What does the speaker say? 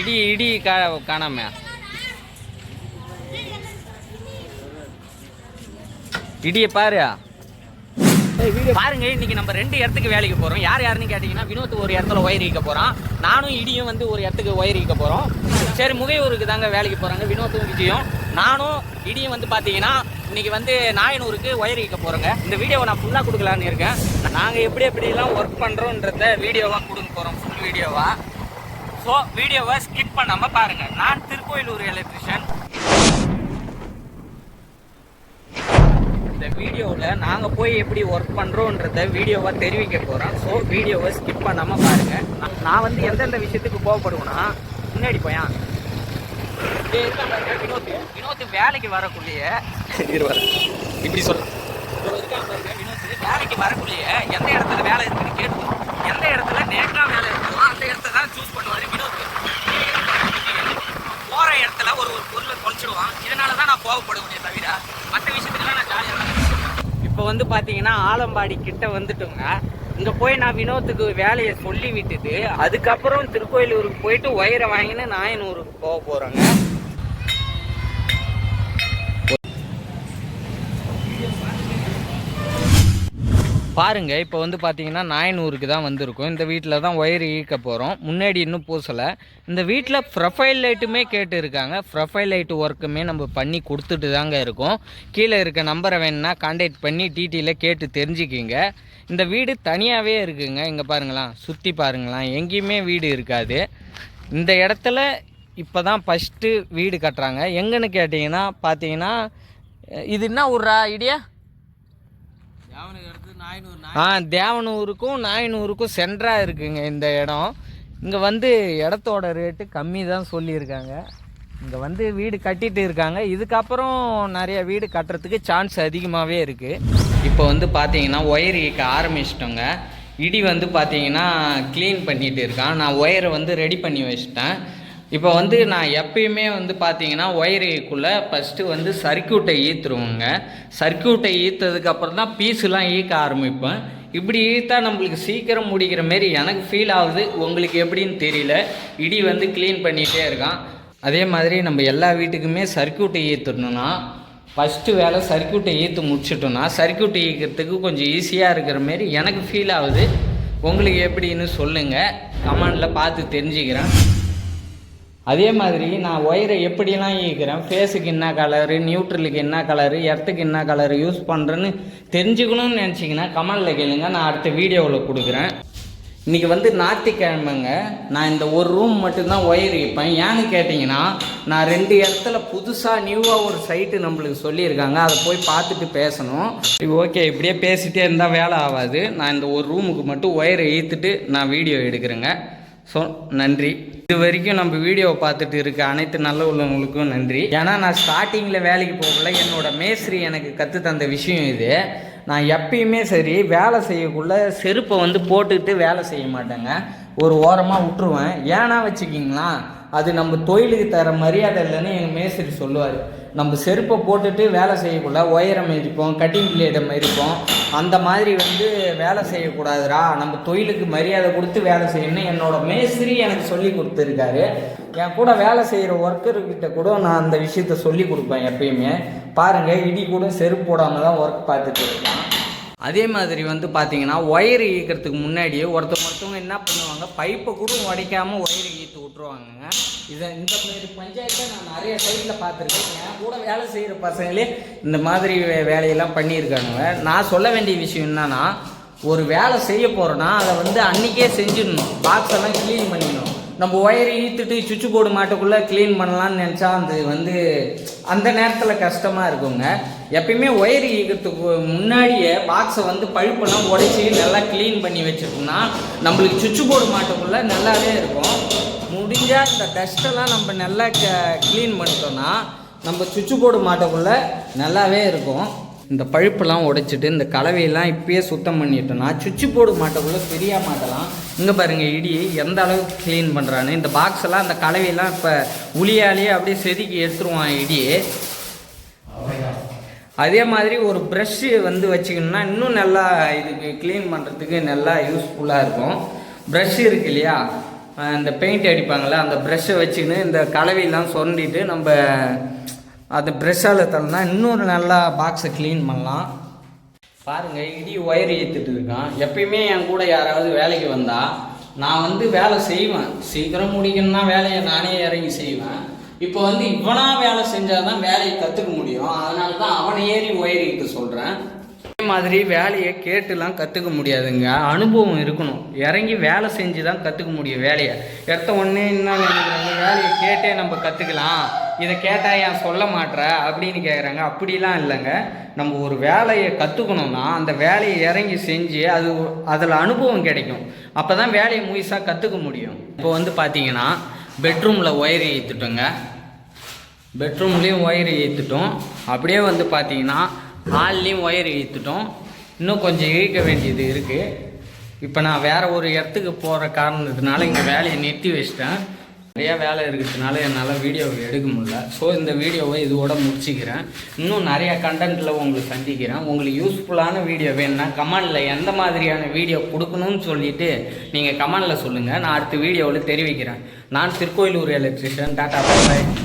இடி இடி கா காணாம இடியை பாரு பாருங்க இன்னைக்கு நம்ம ரெண்டு இடத்துக்கு வேலைக்கு போறோம். யார் யாருன்னு கேட்டீங்கன்னா வினோத் ஒரு இடத்துல ஒயர் ஈக்க போறான். நானும் இடியும் வந்து ஒரு இடத்துக்கு ஒயர் ஈக்க போறோம். சரி முகையூருக்கு தாங்க வேலைக்கு போறாங்க. வினோத்தும் விஜயும். நானும் இடியும் வந்து பாத்தீங்கன்னா இன்னைக்கு வந்து நாயனூருக்கு ஒயர் ஈக்க போறோங்க. இந்த வீடியோவை நான் ஃபுல்லா கொடுக்கலான்னு இருக்கேன். நாங்க எப்படி எப்படிலாம் ஒர்க் பண்றோன்றத வீடியோவா கொடுக்க போறோம். ஃபுல் வீடியோவா. ஸோ வீடியோவை ஸ்கிப் பண்ணாம பாருங்க. நான் திருக்கோயிலூர் எலக்ட்ரிஷியன் இந்த வீடியோவில் நாங்கள் போய் எப்படி ஒர்க் பண்ணுறோன்றத வீடியோவை தெரிவிக்க போகிறோம் ஸோ வீடியோவை ஸ்கிப் பண்ணாமல் பாருங்கள் நான் வந்து எந்தெந்த விஷயத்துக்கு கோவப்படுவேன்னா முன்னாடி போயான் வினோத் வினோத் வேலைக்கு வரக்குள்ளேயே. இருவார் இப்படி சொல்ல பாருங்க வினோத் வேலைக்கு வரக்குள்ளேயே எந்த இடத்துல வேலை இருக்குன்னு கேட்போம் எந்த இடத்துல நேக்கா வேலை இருக்கோ அந்த இடத்த தான் சூஸ் பண்ணுவார் வினோத் போகிற இடத்துல ஒரு ஒரு பொருளை தொலைச்சிடுவான் இதனால தான் நான் கோவப்படுவேனே தவிர மற்ற விஷயத்துக்குலாம் நான் ஜாலியாக இப்போ வந்து பார்த்தீங்கன்னா ஆலம்பாடி கிட்ட வந்துட்டோங்க. இங்கே போய் நான் வினோத்துக்கு வேலையை சொல்லி விட்டுட்டு அதுக்கப்புறம் திருக்கோயிலூருக்கு போயிட்டு ஒயரை வாங்கின்னு நாயனூருக்கு போக போகிறோங்க பாருங்க இப்போ வந்து பார்த்தீங்கன்னா நாயனூருக்கு தான் வந்திருக்கோம். இந்த வீட்டில் தான் ஒயர் இழுக்க போகிறோம் முன்னாடி இன்னும் பூசலை. இந்த வீட்டில் ப்ரொஃபைல் லைட்டுமே கேட்டு இருக்காங்க. ப்ரொஃபைல் லைட் ஒர்க்குமே நம்ம பண்ணி கொடுத்துட்டு தாங்க இருக்கோம். கீழே இருக்க நம்பரை வேணுன்னா காண்டாக்ட் பண்ணி டிடியில் கேட்டு தெரிஞ்சுக்கிங்க. இந்த வீடு தனியாகவே இருக்குங்க. இங்கே பாருங்களேன். சுற்றி பாருங்களேன். எங்கேயுமே வீடு இருக்காது. இந்த இடத்துல இப்போ தான் ஃபஸ்ட்டு வீடு கட்டுறாங்க. எங்கன்னு கேட்டிங்கன்னா பார்த்தீங்கன்னா இது என்ன ஊர்ரா ஐடியா? ஆ தேவனூருக்கும் நாயனூருக்கும் சென்டராக இருக்குங்க இந்த இடம். இங்கே வந்து இடத்தோட ரேட்டு கம்மி தான் சொல்லியிருக்காங்க. இங்கே வந்து வீடு கட்டிட்டு இருக்காங்க. இதுக்கப்புறம் நிறைய வீடு கட்டுறதுக்கு சான்ஸ் அதிகமாகவே இருக்குது இப்போ வந்து பார்த்தீங்கன்னா ஒயர் இயக்க ஆரம்பிச்சிட்டோங்க. இடி வந்து பார்த்தீங்கன்னா க்ளீன் பண்ணிகிட்டு இருக்கான். நான் ஒயரை வந்து ரெடி பண்ணி வச்சுட்டேன். இப்போ வந்து நான் எப்பயுமே வந்து பார்த்தீங்கன்னா ஒயருக்குள்ளே ஃபஸ்ட்டு வந்து சர்க்கியூட்டை ஈத்துருவோங்க. சர்க்கியூட்டை ஈத்ததுக்கப்புறம் தான் பீஸுலாம் ஈக்க ஆரம்பிப்பேன். இப்படி ஈத்தா நம்மளுக்கு சீக்கிரம் முடிக்கிற மாரி எனக்கு ஃபீல் ஆகுது. உங்களுக்கு எப்படின்னு தெரியல. இடி வந்து க்ளீன் பண்ணிகிட்டே இருக்கான். அதே மாதிரி நம்ம எல்லா வீட்டுக்குமே சர்க்கியூட்டை ஈத்துடணும்னா ஃபஸ்ட்டு வேலை சர்க்கியூட்டை ஈத்து முடிச்சிட்டோம்னா சர்க்கியூட்டை ஈக்கிறதுக்கு கொஞ்சம் ஈஸியாக இருக்கிற மாரி எனக்கு ஃபீல் ஆகுது. உங்களுக்கு எப்படின்னு சொல்லுங்கள் கமெண்டில் பார்த்து தெரிஞ்சுக்கிறேன். அதே மாதிரி நான் ஒயரை எப்படியெல்லாம் ஈக்கிறேன் ஃபேஸுக்கு என்ன கலரு நியூட்ரலுக்கு என்ன கலரு எர்த்துக்கு என்ன கலரு யூஸ் பண்ணுறேன்னு தெரிஞ்சுக்கணும்னு நினச்சிங்கன்னா கமெண்டில் கேளுங்க. நான் அடுத்த வீடியோவில் கொடுக்குறேன். இன்றைக்கி வந்து ஞாயிற்றுக்கிழமைங்க. நான் இந்த ஒரு ரூம் மட்டும்தான் ஒயர் இருப்பேன் ஏன்னு கேட்டிங்கன்னா நான் ரெண்டு இடத்துல புதுசாக நியூவாக ஒரு சைட்டு நம்மளுக்கு சொல்லியிருக்காங்க. அதை போய் பார்த்துட்டு பேசணும். ஓகே இப்படியே பேசிகிட்டே இருந்தால் வேலை ஆகாது. நான் இந்த ஒரு ரூமுக்கு மட்டும் ஒயரை ஈத்துட்டு நான் வீடியோ எடுக்கிறேங்க. ஸோ நன்றி. இது வரைக்கும் நம்ம வீடியோவை பார்த்துட்டு இருக்க அனைத்து நல்ல உள்ளவங்களுக்கும் நன்றி. ஏன்னா நான் ஸ்டார்டிங்கில் வேலைக்கு போகல. என்னோட மேஸ்திரி எனக்கு கற்று தந்த விஷயம் இது. நான் எப்பயுமே சரி வேலை செய்யக்குள்ள செருப்பை வந்து போட்டுக்கிட்டு வேலை செய்ய மாட்டேங்க. ஒரு ஓரமாக விட்டுருவேன். ஏன்னா வச்சுக்கிங்களா அது நம்ம தொழிலுக்கு தர மரியாதை இல்லைன்னு எங்கள் மேஸ்திரி சொல்லுவார். நம்ம செருப்பை போட்டுட்டு வேலை செய்யக்குள்ள உயரம் மிதிப்போம் கட்டிங் பிளேடம் இருப்போம் அந்த மாதிரி வந்து வேலை செய்யக்கூடாதுடா. நம்ம தொழிலுக்கு மரியாதை கொடுத்து வேலை செய்யணும்னு என்னோட மேஸ்திரி எனக்கு சொல்லி கொடுத்துருக்காரு. என் கூட வேலை செய்கிற ஒர்க்கர்கிட்ட கூட நான் அந்த விஷயத்த சொல்லி கொடுப்பேன் எப்பயுமே. பாருங்கள் இடி கூட செருப்பு போடாமல் தான் ஒர்க் பார்த்துட்டு இருக்கேன். அதே மாதிரி வந்து பார்த்தீங்கன்னா ஒயர் ஈக்கிறதுக்கு முன்னாடியே ஒருத்தர் ஒருத்தவங்க என்ன பண்ணுவாங்க? பைப்பை கூட உடைக்காமல் ஒயர் ஈத்து விட்ருவாங்கங்க இதை இந்த மாதிரி பஞ்சாயத்தை நான் நிறைய சைட்டில் பார்த்துருக்கேன். என் கூட வேலை செய்கிற பசங்களே இந்த மாதிரி வே- வேலையெல்லாம் பண்ணியிருக்கானுங்க. நான் சொல்ல வேண்டிய விஷயம் என்னன்னா ஒரு வேலை செய்ய போகிறோன்னா அதை வந்து அன்றைக்கே செஞ்சிடணும். பாக்ஸ் எல்லாம் க்ளீன் பண்ணிடணும். நம்ம ஒயரை இழுத்துட்டு சுவிட்ச் போர்டு மாட்டக்குள்ளே க்ளீன் பண்ணலாம்னு நினச்சா அது வந்து அந்த நேரத்தில் கஷ்டமாக இருக்குங்க. எப்பயுமே ஒயர் ஈக்கிறதுக்கு முன்னாடியே பாக்ஸை வந்து பழுப்பெல்லாம் உடைச்சி நல்லா க்ளீன் பண்ணி வச்சுட்டோம்னா நம்மளுக்கு சுவிட்ச் போர்டு மாட்டக்குள்ளே நல்லாவே இருக்கும். முடிஞ்சால் இந்த டஸ்ட்டெல்லாம் நம்ம நல்லா க க்ளீன் பண்ணிட்டோம்னா நம்ம சுவிட்ச் போர்டு மாட்டக்குள்ளே நல்லாவே இருக்கும். இந்த பழுப்பெல்லாம் உடைச்சிட்டு இந்த கலவையெல்லாம் இப்பயே சுத்தம் பண்ணிட்டோம்னா சுவிட்ச் போர்டு மாட்டக்குள்ளே பெரிய மாட்டலாம். இங்கே பாருங்கள் இடி எந்த அளவுக்கு க்ளீன் பண்ணுறான்னு இந்த பாக்ஸ் எல்லாம் அந்த கலவையெல்லாம் இப்போ உளியாலேயே அப்படியே செதுக்கி எடுத்துருவான் இடி. அதே மாதிரி ஒரு ப்ரஷ்ஷு வந்து வச்சுக்கணும்னா இன்னும் நல்லா இதுக்கு க்ளீன் பண்ணுறதுக்கு நல்லா யூஸ்ஃபுல்லாக இருக்கும். ப்ரஷ்ஷு இருக்கு இல்லையா? இந்த பெயிண்ட் அடிப்பாங்கள்ல அந்த ப்ரெஷ்ஷை வச்சுக்கின்னு இந்த கலவையெல்லாம் சுரண்டிட்டு நம்ம அந்த ப்ரெஷ்ஷால் தள்ளனா இன்னொரு நல்லா பாக்ஸை க்ளீன் பண்ணலாம். பாருங்க இடி ஒயர் ஏற்றிட்டு இருக்கான். எப்பயுமே என் கூட யாராவது வேலைக்கு வந்தா நான் வந்து வேலை செய்வேன். சீக்கிரம் முடிக்கணும்னா வேலையை நானே இறங்கி செய்வேன். இப்போ வந்து இவனா வேலை செஞ்சாதான் வேலையை கற்றுக்க முடியும். அதனால தான் அவனை ஏறி ஒயரிட்டு சொல்கிறேன் அதே மாதிரி வேலையை கேட்டுலாம் கற்றுக்க முடியாதுங்க. அனுபவம் இருக்கணும். இறங்கி வேலை செஞ்சு தான் கற்றுக்க முடியும் வேலையை. எடுத்த ஒன்று என்ன நினைக்கிறாங்க? வேலையை கேட்டே நம்ம கற்றுக்கலாம் இதை கேட்டால் ஏன் சொல்ல மாட்ற? அப்படின்னு கேட்குறாங்க அப்படிலாம் இல்லைங்க. நம்ம ஒரு வேலையை கற்றுக்கணும்னா அந்த வேலையை இறங்கி செஞ்சு அது அதில் அனுபவம் கிடைக்கும். அப்போ தான் வேலையை முயசாக கற்றுக்க முடியும். இப்போ வந்து பார்த்தீங்கன்னா பெட்ரூமில் ஒயர் ஏற்றுட்டோங்க பெட்ரூம்லேயும் ஒயர் ஏற்றுட்டோம் அப்படியே வந்து பார்த்தீங்கன்னா ஹால்லேயும் ஒயர் ஏற்றுட்டோம் இன்னும் கொஞ்சம் இழுக்க வேண்டியது இருக்குது இப்போ நான் வேறு ஒரு இடத்துக்கு போகிற காரணத்தினால இங்கே வேலையை நிறுத்தி வச்சிட்டேன். நிறையா வேலை இருக்கிறதுனால என்னால் வீடியோவை எடுக்க முடியல. ஸோ இந்த வீடியோவை இதோட முடிச்சுக்கிறேன். இன்னும் நிறையா கண்டென்ட்டில் உங்களுக்கு சந்திக்கிறேன். உங்களுக்கு யூஸ்ஃபுல்லான வீடியோ வேணும்னா கமெண்டில் எந்த மாதிரியான வீடியோ கொடுக்கணும்னு சொல்லிட்டு நீங்கள் கமெண்டில் சொல்லுங்கள் நான் அடுத்த வீடியோவில் தெரிவிக்கிறேன். நான் திருக்கோயிலூர் எலக்ட்ரிஷியன் டாட்டா பாய்